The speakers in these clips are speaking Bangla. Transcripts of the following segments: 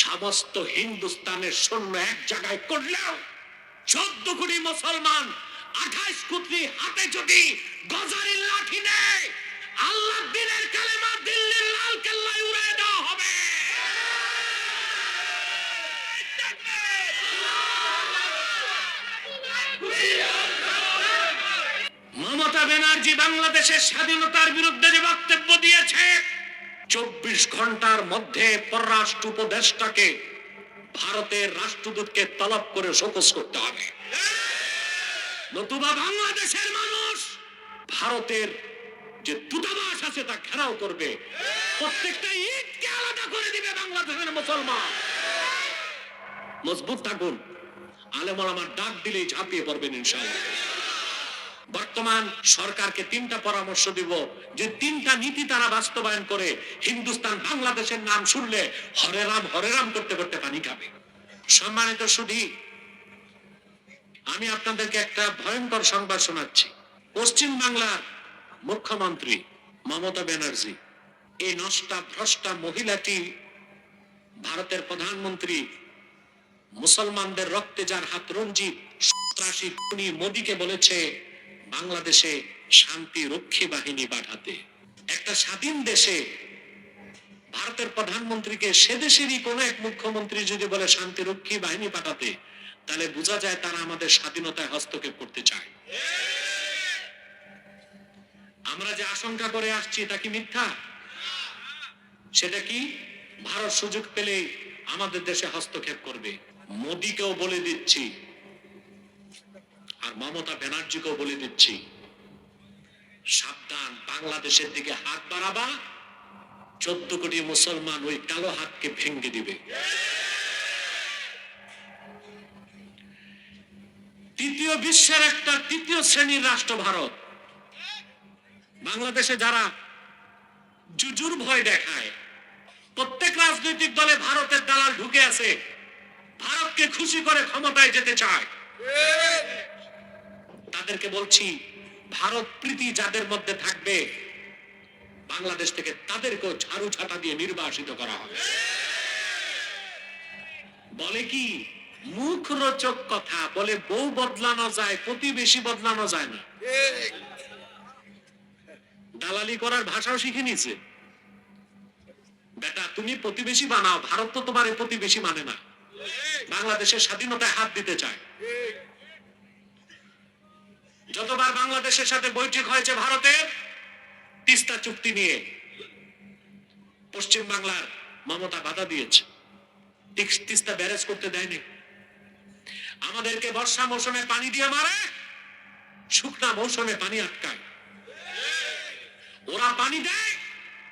সমস্ত হিন্দুস্তানের সৈন্য এক জায়গায় করলেও চোদ্দ কোটি মুসলমান আঠাইশ কোটি হাতে যদি গজারির লাঠি নেয় আল্লাহ দিনের কালেমা দিল্লির লাল কেল্লায় উড়ায় দেওয়া হবে। মমতা ব্যানার্জি বাংলাদেশের স্বাধীনতার বিরুদ্ধে যে বক্তব্য দিয়েছে চব্বিশ ঘণ্টার মধ্যে পররাষ্ট্র উপদেষ্টাকে ভারতের রাষ্ট্রদূতকে তলব করে শোকস করতে হবে। নতুবা বাংলাদেশের মানুষ ভারতের যে দূতাবাস আছে তা ঘেরাও করবে। প্রত্যেকটা ঈদকে আলাদা করে দিবে বাংলাদেশের মুসলমান। মজবুত থাকুন। আলেমর আমার ডাক দিলেই ঝাঁপিয়ে পড়বেন ইনশাআল্লাহ। বর্তমান সরকারকে তিনটা পরামর্শ দিব যে তিনটা নীতি তারা বাস্তবায়ন করে হিন্দুস্তান বাংলাদেশের নাম শুনলে হরে রাম হরে রাম করতে করতে পানি খাবে। সম্মানিত সুধী, আমি আপনাদেরকে একটা ভয়ঙ্কর সংবাদ শোনাচ্ছি। পশ্চিম বাংলার মুখ্যমন্ত্রী মমতা ব্যানার্জি, এই নষ্টা ভ্রষ্টা মহিলাটি ভারতের প্রধানমন্ত্রী, মুসলমানদের রক্তে যার হাত রঞ্জিত, সন্ত্রাসী মোদীকে বলেছে বাংলাদেশে শান্তি রক্ষী বাহিনী পাঠাতে। একটা স্বাধীন দেশে ভারতের প্রধানমন্ত্রীকে সে দেশেরই কোন এক মুখ্যমন্ত্রী যদি বলে শান্তি রক্ষী বাহিনী পাঠাতে, তাহলে বোঝা যায় তারা আমাদের স্বাধীনতায় হস্তক্ষেপ করতে চায়। আমরা যে আশঙ্কা করে আসছি, তা কি মিথ্যা? সেটা কি? ভারত সুযোগ পেলে আমাদের দেশে হস্তক্ষেপ করবে। মোদীকেও বলে দিচ্ছি আর মমতা ব্যানার্জিকেও বলে দিচ্ছি, সাবধান, বাংলাদেশের দিকে হাত বাড়াবা, চোদ্দ কোটি মুসলমান ওই কালো হাতকে ভেঙে দিবে। তৃতীয় বিশ্বের একটা তৃতীয় শ্রেণির রাষ্ট্র ভারত। বাংলাদেশে যারা জুজুর ভয় দেখায়, প্রত্যেক রাজনৈতিক দলে ভারতের দালাল ঢুকে আছে, ভারতকে খুশি করে ক্ষমতায় যেতে চায়। তাদেরকে বলছি, ভারত প্রীতি যাদের মধ্যে থাকবে, বাংলাদেশ থেকে তাদেরকেও ঝাড়ু ছাটা দিয়ে নির্বাসিত করা হবে। বলে কি মুখ রোচক কথা, বলে বউ বদলানো যায়, প্রতিবেশী বদলানো যায় না। দালালি করার ভাষাও শিখে নিছে বেটা, তুমি প্রতিবেশী বানাও, ভারত তো তোমার প্রতিবেশী মানে না। বাংলাদেশের স্বাধীনতায় হাত দিতে চায়। যতবার বাংলাদেশের সাথে বৈঠক হয়েছে ভারতের, তিস্তা চুক্তি নিয়ে পশ্চিম বাংলার মমতা বাধা দিয়েছে। তিস্তা ব্যারেজ করতে দেয়নি। আমাদেরকে বর্ষা মৌসুমে পানি দিয়ে মারে, শুকনা মৌসুমে পানি আটকায়। ওরা পানি দেয়,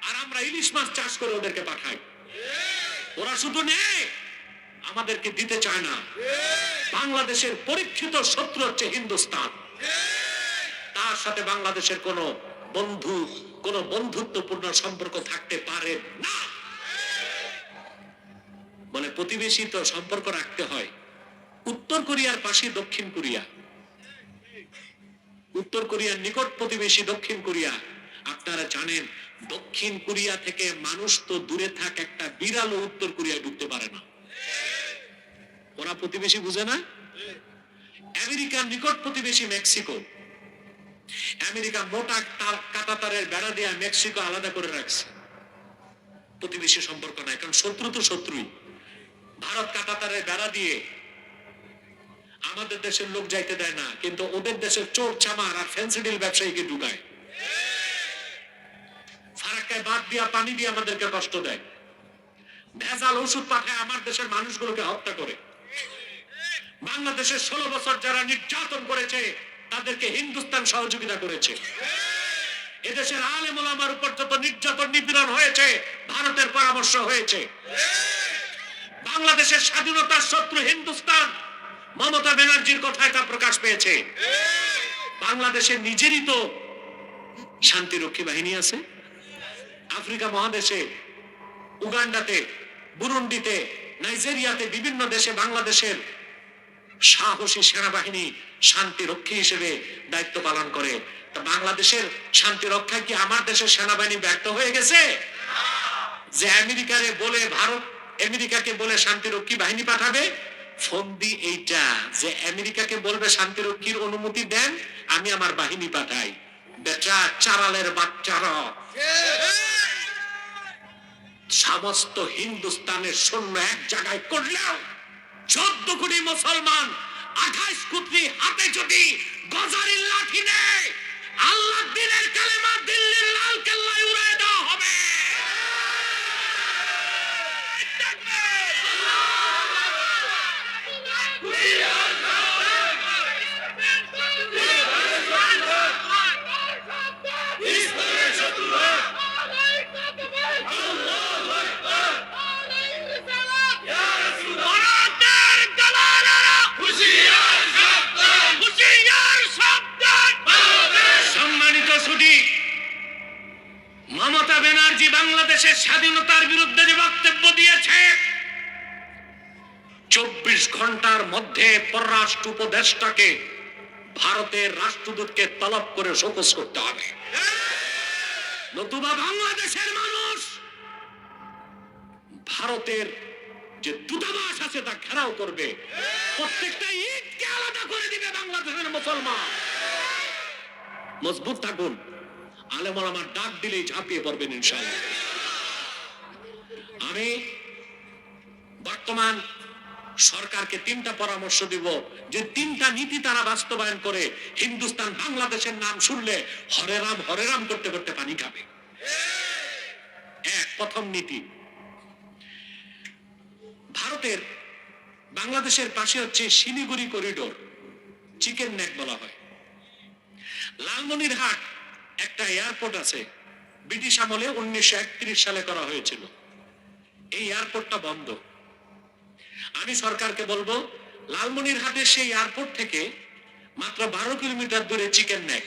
আর আমরা ইলিশ মাছ চাষ করে ওদেরকে পাঠাই। ওরা শুধু নেয়, আমাদেরকে দিতে চায় না। বাংলাদেশের পরীক্ষিত শত্রু হচ্ছে হিন্দুস্তান। তার সাথে বাংলাদেশের কোন বন্ধু, কোন বন্ধুত্বপূর্ণ সম্পর্ক থাকতে পারে না। মানে প্রতিবেশী তো সম্পর্ক রাখতে হয়। উত্তর কোরিয়ার পাশে দক্ষিণ কোরিয়া। উত্তর কোরিয়ার নিকট প্রতিবেশী দক্ষিণ কোরিয়া। আপনারা জানেন, দক্ষিণ কোরিয়া থেকে মানুষ তো দূরে থাক, একটা বিড়ালও উত্তর কোরিয়ায় ঢুকতে পারে না। ওরা প্রতিবেশী বুঝে না? আমেরিকার নিকট প্রতিবেশী মেক্সিকো। আমেরিকা মোটা তার কাটাতারের বেড়া দিয়ে মেক্সিকো আলাদা করে রাখছে। প্রতিবেশী সম্পর্ক নাই, কারণ শত্রু তো শত্রুই। ভারত কাটাতারের বেড়া দিয়ে আমাদের দেশের লোক যাইতে দেয় না, কিন্তু ওদের দেশের চোর, চামার আর ফেন্সিডিল ব্যবসায়ীকে ঢুকায়। ফারাক্কায় বাদ দিয়া, পানি দিয়ে আমাদেরকে কষ্ট দেয়। ভেজাল ওষুধ পাঠায় আমার দেশের মানুষগুলোকে হত্যা করে। বাংলাদেশের ষোলো বছর যারা নির্যাতন করেছে তাদেরকে হিন্দুস্তান সহযোগিতা করেছে। এদেশের আলেমুল আমার উপর যত নির্যাতন, নিপীড়ন হয়েছে, ভারতের পরামর্শ হয়েছে। বাংলাদেশের স্বাধীনতার শত্রু হিন্দুস্তান, মমতা ব্যানার্জির কথায় তা প্রকাশ পেয়েছে। বাংলাদেশের নিজেরই তো শান্তিরক্ষী বাহিনী আছে। আফ্রিকা মহাদেশে, উগান্ডাতে, বুরুন্ডিতে, নাইজেরিয়াতে বিভিন্ন দেশে বাংলাদেশের সাহসী সেনাবাহিনী শান্তি রক্ষী হিসেবে দায়িত্ব পালন করে। তা বাংলাদেশের শান্তি রক্ষায় কি আমার দেশের সেনাবাহিনী ব্যর্থ হয়ে গেছে? যে আমেরিকারে বলে ভারত আমেরিকাকে বলে শান্তিরক্ষী বাহিনী পাঠাবে ফন্দি এইটা। যে আমেরিকাকে বলবে শান্তিরক্ষীর অনুমতি দেন আমি আমার বাহিনী পাঠাই। বেটা চারালের বাচ্চারা সমস্ত হিন্দুস্তানের সৈন্য এক জায়গায় করলেও চোদ্দ কোটি মুসলমান আঠাশ কোটি হাতে যদি গজারির লাঠি নেয় আল্লাহ দিনের কালেমা দিল্লির মমতা ব্যানার্জি বাংলাদেশের স্বাধীনতার বিরুদ্ধে যে বক্তব্য দিয়েছে, চব্বিশ ঘণ্টার মধ্যে পররাষ্ট্র উপদেষ্টাকে ভারতের রাষ্ট্রদূতকে তলব করে শোকস করতে হবে। নতুবা বাংলাদেশের মানুষ ভারতের যে দূতাবাস আছে তা ঘেরাও করবে। প্রত্যেকটা ঈদকে আলাদা করে দিবে বাংলাদেশের মুসলমান। মজবুত থাকুন। আলেমর আমার ডাক দিলেই ঝাঁপিয়ে পড়বেন ইনশাআল্লাহ। আমি বর্তমান সরকারকে তিনটা পরামর্শ দিব, যে তিনটা নীতি তারা বাস্তবায়ন করে হিন্দুস্তান বাংলাদেশের নাম শুনলে হরে রাম হরে রাম করতে করতে পানি খাবে। এক, প্রথম নীতি। ভারতের, বাংলাদেশের পাশে হচ্ছে শিলিগুড়ি করিডোর, চিকেন নেক বলা হয়। লালমনিরহাট একটা এয়ারপোর্ট আছে। ব্রিটিশ আমলে উনিশশো একত্রিশ সালে করা হয়েছিল। এই এয়ারপোর্টটা বন্ধ। আমি সরকারকে বলব লালমনিরহাটের সেই এয়ারপোর্ট থেকে মাত্র বারো কিলোমিটার দূরে চিকেন নেক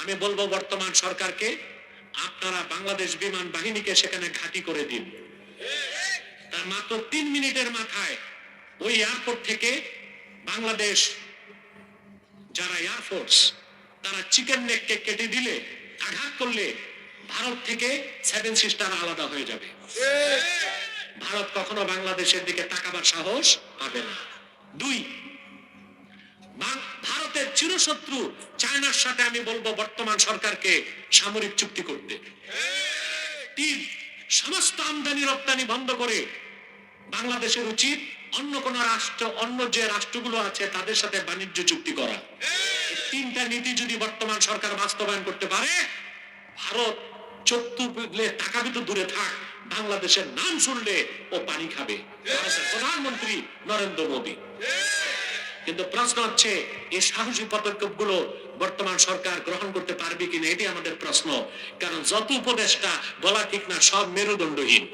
আমি বলব বর্তমান সরকারকে, আপনারা বাংলাদেশ বিমান বাহিনীকে সেখানে ঘাঁটি করে দিন। তার মাত্র তিন মিনিটের মাথায় ওই এয়ারপোর্ট থেকে বাংলাদেশ যারা এয়ারফোর্স তারা চিকেন নেককে কেটে দিলে, আঘাত করলে ভারত থেকে সেভেন সিস্টার আলাদা হয়ে যাবে। ভারত কখনো বাংলাদেশের দিকে তাকাবার সাহস পাবে না। দুই ভারতের চিরশত্রু চায়নার সাথে আমি বলব বর্তমান সরকারকে সামরিক চুক্তি করতে। তিন, সমস্ত আমদানি রপ্তানি বন্ধ করে বাংলাদেশের উচিত অন্য কোন রাষ্ট্র, অন্য যে রাষ্ট্রগুলো আছে তাদের সাথে বাণিজ্য চুক্তি করা। তিনটা নীতি যদি বর্তমান সরকার বাস্তবায়ন করতে পারে, ভারত বুঝলে টাকা তো দূরে থাক, বাংলাদেশের নাম শুনলে ও পানি খাবে। প্রধানমন্ত্রী নরেন্দ্র মোদী। কিন্তু প্রশ্ন হচ্ছে, এই সাহসী পদক্ষেপগুলো বর্তমান সরকার গ্রহণ করতে পারবে কিনা এটি আমাদের প্রশ্ন। কারণ যত উপদেশটা বলা ঠিক না, সব মেরুদণ্ডহীন।